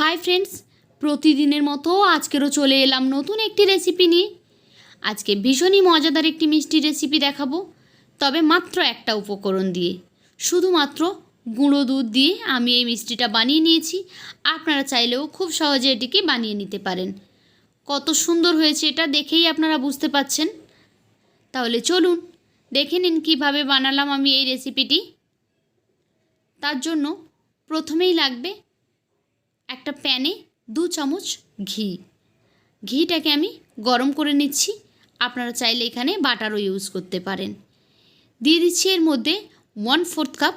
Hi friends প্রতিদিনের মতো আজকেরও চলে এলাম নতুন একটি রেসিপি নিয়ে। আজকে ভীষণই মজাদার একটি মিষ্টি রেসিপি দেখাবো, তবে মাত্র একটা উপকরণ দিয়ে। শুধুমাত্র গুঁড়ো দুধ দিয়ে আমি এই মিষ্টিটা বানিয়ে নিয়েছি, আপনারা চাইলেও খুব সহজে এটিকে বানিয়ে নিতে পারেন। কত সুন্দর হয়েছে এটা দেখেই আপনারা বুঝতে পাচ্ছেন। তাহলে চলুন, দেখে নিন কীভাবে বানালাম আমি এই রেসিপিটি তার জন্য প্রথমেই লাগবে একটা প্যানে দু চামচ ঘি। ঘিটাকে আমি গরম করে নিচ্ছি। আপনারা চাইলে এখানে বাটারও ইউজ করতে পারেন। দিয়ে দিচ্ছি এর মধ্যে ওয়ান ফোর্থ কাপ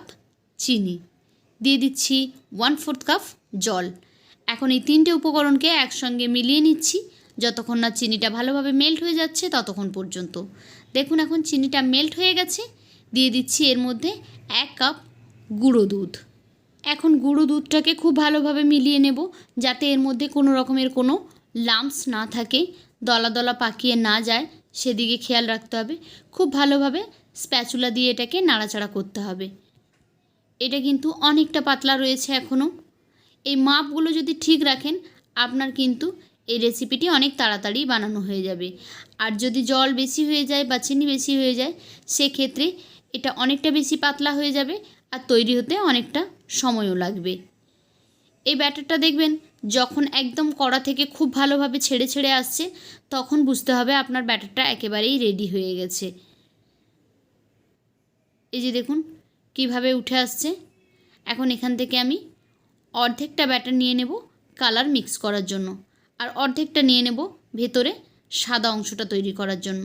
চিনি। দিয়ে দিচ্ছি ওয়ান ফোর্থ কাপ জল। এখন এই তিনটে উপকরণকে একসঙ্গে মিলিয়ে নিচ্ছি। যতক্ষণ না চিনিটা ভালোভাবে মেল্ট হয়ে যাচ্ছে ততক্ষণ পর্যন্ত। দেখুন এখন চিনিটা মেল্ট হয়ে গেছে। দিয়ে দিচ্ছি এর মধ্যে এক কাপ গুঁড়ো দুধ। এখন গুঁড়ো দুধটাকে খুব ভালোভাবে মিলিয়ে নেব যাতে এর মধ্যে কোনো রকমের কোনো লাম্পস না থাকে, দলা দলা পাকিয়ে না যায়, সেদিকে খেয়াল রাখতে হবে। খুব ভালোভাবে স্প্যাচুলা দিয়ে এটাকে নাড়াচাড়া করতে হবে। এটা কিন্তু অনেকটা পাতলা রয়েছে এখনও এই মাপগুলো যদি ঠিক রাখেন, আপনার কিন্তু এই রেসিপিটি অনেক তাড়াতাড়ি বানানো হয়ে যাবে। আর যদি জল বেশি হয়ে যায় বা চিনি বেশি হয়ে যায়, সেক্ষেত্রে এটা অনেকটা বেশি পাতলা হয়ে যাবে আর তৈরি হতে অনেকটা সময়ও লাগবে। এই ব্যাটারটা দেখবেন, যখন একদম কড়া থেকে খুব ভালোভাবে ছেড়ে ছেড়ে আসছে, তখন বুঝতে হবে আপনার ব্যাটারটা একেবারেই রেডি হয়ে গেছে। এই যে দেখুন, কীভাবে উঠে আসছে। এখন এখান থেকে আমি অর্ধেকটা ব্যাটার নিয়ে নেব কালার মিক্স করার জন্য, আর অর্ধেকটা নিয়ে নেব ভেতরে সাদা অংশটা তৈরি করার জন্য।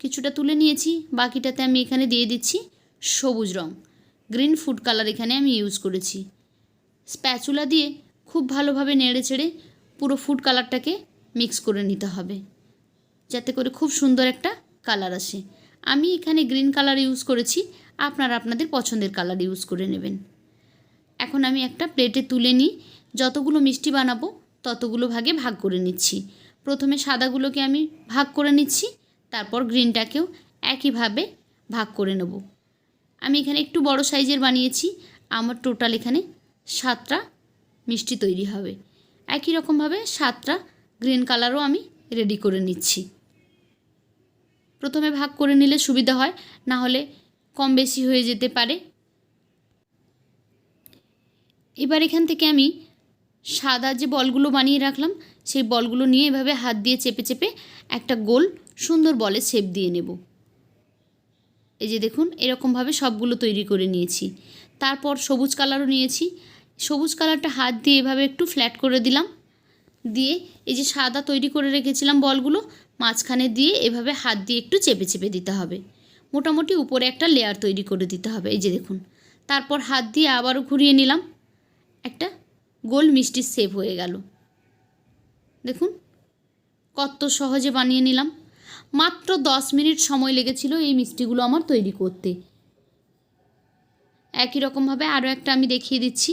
কিছুটা তুলে নিয়েছি, বাকিটাতে আমি এখানে দিয়ে দিচ্ছি সবুজ রং। গ্রিন ফুড কালার এখানে আমি ইউজ করেছি। স্প্যাচুলা দিয়ে খুব ভালোভাবে নেড়ে চেড়ে পুরো ফুড কালারটাকে মিক্স করে নিতে হবে, যাতে করে খুব সুন্দর একটা কালার আসে। আমি এখানে গ্রিন কালার ইউজ করেছি, আপনারা আপনাদের পছন্দের কালার ইউজ করে নেবেন। এখন আমি একটা প্লেটে তুলে নিই, যতগুলো মিষ্টি বানাবো ততগুলো ভাগে ভাগ করে নিচ্ছি। প্রথমে সাদাগুলোকে আমি ভাগ করে নিচ্ছি, তারপর গ্রিনটাকেও একইভাবে ভাগ করে নেব। আমি এখানে একটু বড় সাইজের বানিয়েছি। আমার টোটাল এখানে সাতটা মিষ্টি তৈরি হবে। একই রকমভাবে সাতটা গ্রিন কালারও আমি রেডি করে নিচ্ছি। প্রথমে ভাগ করে নিলে সুবিধা হয়, না হলে কম বেশি হয়ে যেতে পারে। এবার এখান থেকে আমি সাদা যে বলগুলো বানিয়ে রাখলাম, সেই বলগুলো নিয়ে এভাবে হাত দিয়ে চেপে চেপে একটা গোল সুন্দর বলে শেপ দিয়ে নেব। এই যে দেখুন, এরকমভাবে সবগুলো তৈরি করে নিয়েছি। তারপর সবুজ কালারও নিয়েছি। সবুজ কালারটা হাত দিয়ে এভাবে একটু ফ্ল্যাট করে দিলাম। দিয়ে এই যে সাদা তৈরি করে রেখেছিলাম বলগুলো, মাঝখানে দিয়ে এভাবে হাত দিয়ে একটু চেপে চেপে দিতে হবে। মোটামুটি উপরে একটা লেয়ার তৈরি করে দিতে হবে, এই যে দেখুন। তারপর হাত দিয়ে আবারও ঘুরিয়ে নিলাম। একটা গোল মিষ্টির সেভ হয়ে গেল। দেখুন, কত সহজে বানিয়ে নিলাম। মাত্র দশ মিনিট সময় লেগেছিল এই মিষ্টিগুলো আমার তৈরি করতে। একই রকমভাবে আরও একটা আমি দেখিয়ে দিচ্ছি।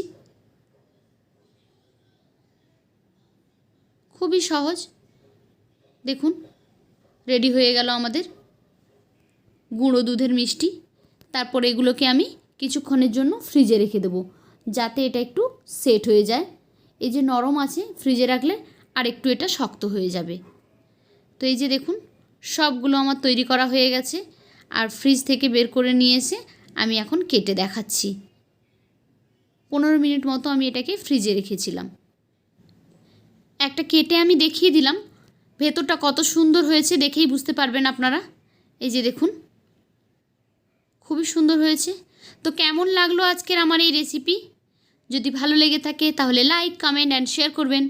খুবই সহজ। দেখুন, রেডি হয়ে গেল আমাদের গুঁড়ো দুধের মিষ্টি। তারপর এগুলোকে আমি কিছুক্ষণের জন্য ফ্রিজে রেখে দেবো, যাতে এটা একটু সেট হয়ে যায়। এই যে নরম আছে, ফ্রিজে রাখলে আর একটু এটা শক্ত হয়ে যাবে। তো এই যে দেখুন সবগুলো আমার তৈরি করা হয়ে গেছে আর ফ্রিজ থেকে বের করে নিয়ে এসে আমি এখন কেটে দেখাচ্ছি। পনেরো মিনিট মতো আমি এটাকে ফ্রিজে রেখেছিলাম। একটা কেটে আমি দেখিয়ে দিলাম। ভেতরটা কত সুন্দর হয়েছে দেখেই বুঝতে পারবেন আপনারা। এই যে দেখুন। খুবই সুন্দর হয়েছে। তো কেমন লাগল আজকের আমার এই রেসিপি যদি ভালো লেগে থাকে তাহলে লাইক কমেন্ট অ্যান্ড শেয়ার করবেন।